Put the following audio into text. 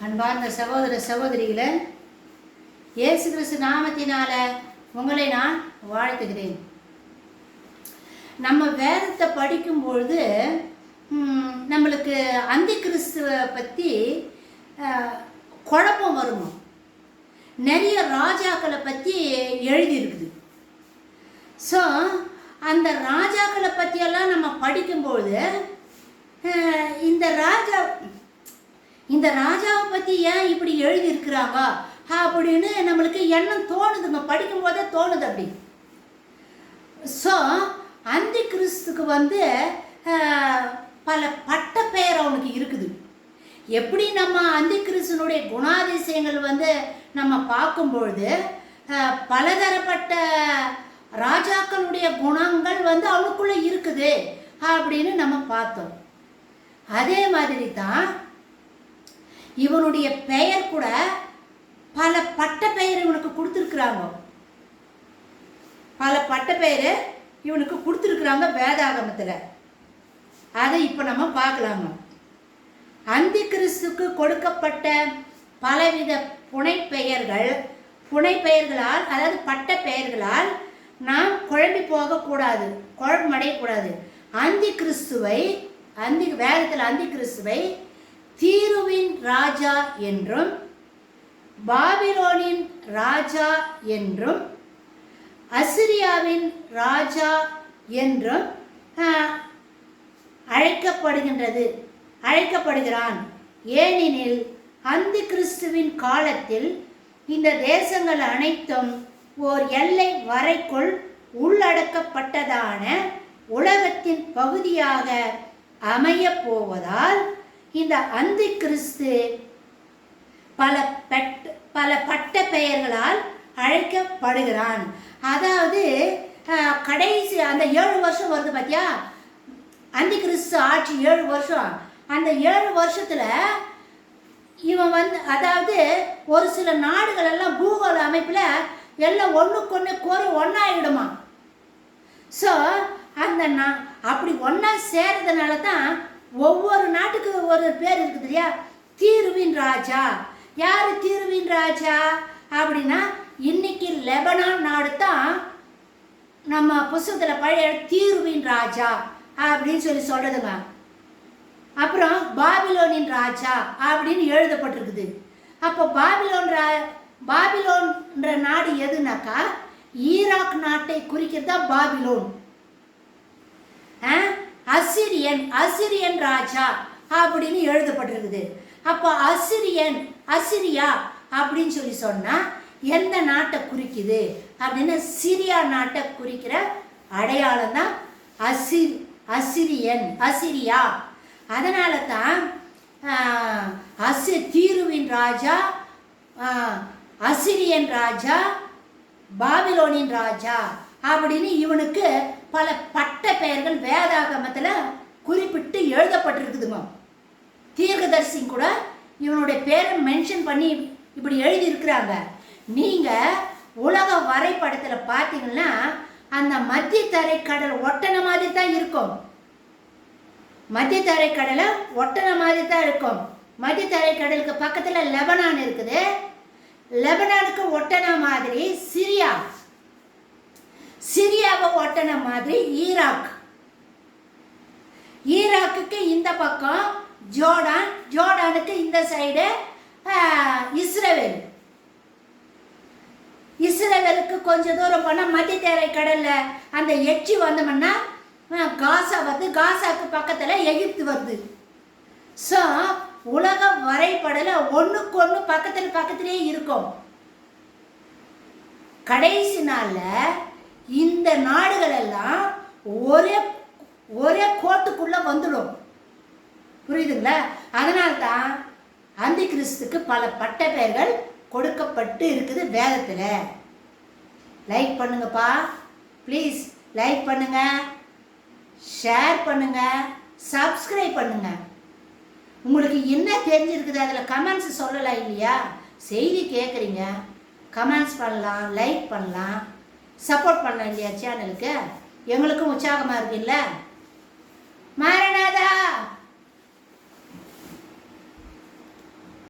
அன்பார்ந்த சகோதர சகோதரிகளை இயேசு கிறிஸ்து நாமத்தினால உங்களை நான் வாழ்த்துகிறேன். நம்ம வேதத்தை படிக்கும்பொழுது ம், நம்மளுக்கு அந்தி கிறிஸ்துவை பற்றி குழப்பம் வருமா? நிறைய ராஜாக்களை பற்றி எழுதியிருக்குது. ஸோ அந்த ராஜாக்களை பற்றியெல்லாம் நம்ம படிக்கும்பொழுது இந்த ராஜா இந்த ராஜாவை பற்றி ஏன் இப்படி எழுதியிருக்கிறாங்க? அப்படின்னு நம்மளுக்கு எண்ணம் தோணுதுங்க படிக்கும் போதே தோணுது அப்படி. ஸோ அந்த கிறிஸ்துக்கு வந்து பல பட்ட பெயர் அவனுக்கு இருக்குது. எப்படி நம்ம அந்த கிறிஸ்துனுடைய குணாதிசயங்கள் வந்து நம்ம பார்க்கும்பொழுது பலதரப்பட்ட ராஜாக்களுடைய குணங்கள் வந்து அவளுக்குள்ளே இருக்குது அப்படின்னு நம்ம பார்த்தோம். அதே மாதிரி தான் இவனுடைய பெயர் கூட பல பட்ட பெயர் இவனுக்கு கொடுத்துருக்குறாங்க. பல பட்ட பெயர் இவனுக்கு கொடுத்துருக்குறாங்க வேதாகமத்தில். அதை இப்போ நம்ம பார்க்கலாங்க. அந்தி கிறிஸ்துக்கு கொடுக்கப்பட்ட பலவித புனைப்பெயர்கள் புனைப்பெயர்களால் அதாவது பட்ட பெயர்களால் நாம் குழம்பி போகக்கூடாது குழப்பமடையக்கூடாது. அந்தி கிறிஸ்துவை அந்தி வேதத்தில் அந்தி கிறிஸ்துவை தீருவின் ராஜா என்றும் பாபிலோனின் ராஜா என்றும் அசிரியாவின் ராஜா என்றும் அழைக்கப்படுகின்றது அழைக்கப்படுகிறான். ஏனெனில் அந்தி கிறிஸ்துவின் காலத்தில் இந்த தேசங்கள் அனைத்தும் ஓர் எல்லை வரைக்குள் உள்ளடக்கப்பட்டதான உலகத்தின் பகுதியாக அமையப் போவதால் இந்த அந்தி கிறிஸ்து பல பெட் பல பட்ட பெயர்களால் அழைக்கப்படுகிறான். அதாவது கடைசி அந்த ஏழு வருஷம் வருது பார்த்தியா அந்தி கிறிஸ்து ஆட்சி ஏழு வருஷம். அந்த ஏழு வருஷத்தில் இவன் வந்து அதாவது ஒரு சில நாடுகள் எல்லாம் பூகோள அமைப்பில் எல்லாம் ஒன்றுக்கு ஒன்று கோரி ஒன்றாயிடுமா ஸோ அந்த நான் அப்படி ஒன்றா சேர்றதுனால தான் ஒவ்வொரு நாட்டுக்கு ஒரு பேர் இருக்குது இல்லையா? தீர்வின் ராஜா. யார் தீர்வின் ராஜா? அப்படின்னா இன்னைக்கு லெபனான் நாடு தான் நம்ம புஸ்தகத்தில் பழைய தீர்வின் ராஜா அப்படின்னு சொல்லி சொல்கிறதுங்க அப்புறம் பாபிலோனின் ராஜா அப்படின்னு எழுதப்பட்டிருக்குது. அப்போ பாபிலோன் ரா பாபிலோன்ற நாடு எதுனாக்கா? ஈராக் நாட்டை குறிக்கிறது தான் பாபிலோன் அசிரியன் அசிரியன் ராஜா அப்படின்னு எழுதப்பட்டிருக்குது. அப்போ அசிரியன் அசிரியா அப்படின்னு சொல்லி சொன்னா எந்த நாட்டை குறிக்குது? அப்படின்னு சிரியா நாட்டை குறிக்கிற அடையாளம் தான் அசிர் அசிரியன் அசிரியா. அதனால தான் ஆஹ், அசி தீருவின் ராஜா ஆஹ், அசிரியன் ராஜா பாபிலோனின் ராஜா அப்படின்னு இவனுக்கு பல பட்ட பெயர்கள் வேதாகமத்தில் குறிப்பிட்டு எழுதப்பட்டிருக்குதுங்க தீர்க்கதர்சி கூட இவனுடைய பேரை மென்ஷன் பண்ணி இப்படி எழுதியிருக்கிறாங்க. நீங்கள் உலக வரைபடத்தில் பார்த்தீங்கன்னா அந்த மத்திய தரை கடல் ஒட்டன மாதிரி தான் இருக்கும். மத்திய தரை கடலை ஒட்டன மாதிரி தான் இருக்கும். மத்திய தரை கடலுக்கு பக்கத்தில் லெபனான் இருக்குது. லெபனானுக்கு ஒட்டன மாதிரி சிரியா. சிரியாவை ஒட்டன மாதிரி ஈராக். ஈராக்குக்கு இந்த பக்கம் ஜோர்டான் ஜோர்டானுக்கு இந்த சைடு இஸ்ரேல் இஸ்ரேலுக்கு கொஞ்சம் தூரம் போனால் மத்திய தேரை கடலில் அந்த எச்சி வந்தோம்னா காசா வந்து காசாக்கு பக்கத்தில் எகிப்து வருது. ஸோ உலக வரைபடல ஒன்றுக்கு ஒன்று பக்கத்தில் பக்கத்திலே இருக்கும். கடைசி நாளில் இந்த நாடுகள் எல்லாம் ஒரே ஒரே கோட்டுக்குள்ளே வந்துடும். புரியுதுங்களா? அதனால தான் அந்த கிறிஸ்துக்கு பல பட்ட பெயர்கள் கொடுக்கப்பட்டு இருக்குது வேதத்தில். லைக் பண்ணுங்கப்பா. ப்ளீஸ் லைக் பண்ணுங்கள் ஷேர் பண்ணுங்கள் சப்ஸ்கிரைப் பண்ணுங்கள் உங்களுக்கு என்ன தெரிஞ்சிருக்குது? அதில் கமெண்ட்ஸ் சொல்லலாம் இல்லையா? செய்தி கேட்குறீங்க கமெண்ட்ஸ் பண்ணலாம் லைக் பண்ணலாம் சப்போர்ட் பண்ணலாம் இல்லையா சேனலுக்கு எங்களுக்கும் உற்சாகமாக இருக்குல்ல? மாரநாதா